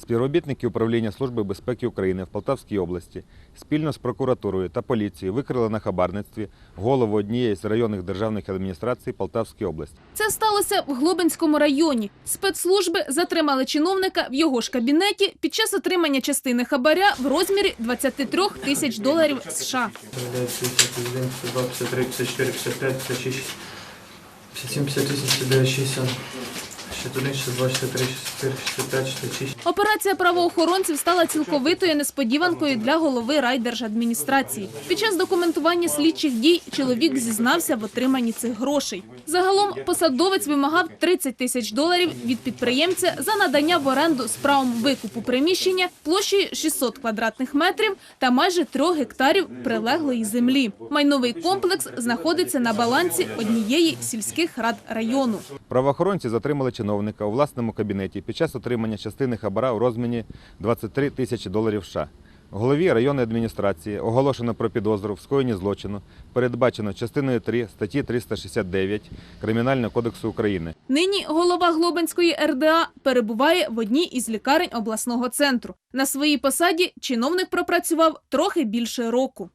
Співробітники управління Служби безпеки України в Полтавській області спільно з прокуратурою та поліцією викрили на хабарництві голову однієї з районних державних адміністрацій Полтавської області. Це сталося в Глобинському районі. Спецслужби затримали чиновника в його ж кабінеті під час отримання частини хабаря в розмірі 23 тисяч доларів США. 51, 52, 53, 54, 55, 56, 57, 58, 59, 60, 61, 62, 63, 64, 65, 66. Операція правоохоронців стала цілковитою несподіванкою для голови райдержадміністрації. Під час документування слідчих дій чоловік зізнався в отриманні цих грошей. Загалом посадовець вимагав 30 тисяч доларів від підприємця за надання в оренду з правом викупу приміщення площею 600 квадратних метрів та майже 3 гектарів прилеглої землі. Майновий комплекс знаходиться на балансі однієї сільських рад району. Правоохоронці затримали чиновника у власному кабінеті під час отримання частини хабара у розмірі 23 тисячі доларів США. Голові районної адміністрації оголошено про підозру в скоєнні злочину, передбачено частиною 3 статті 369 Кримінального кодексу України. Нині голова Глобинської РДА перебуває в одній із лікарень обласного центру. На своїй посаді чиновник пропрацював трохи більше року.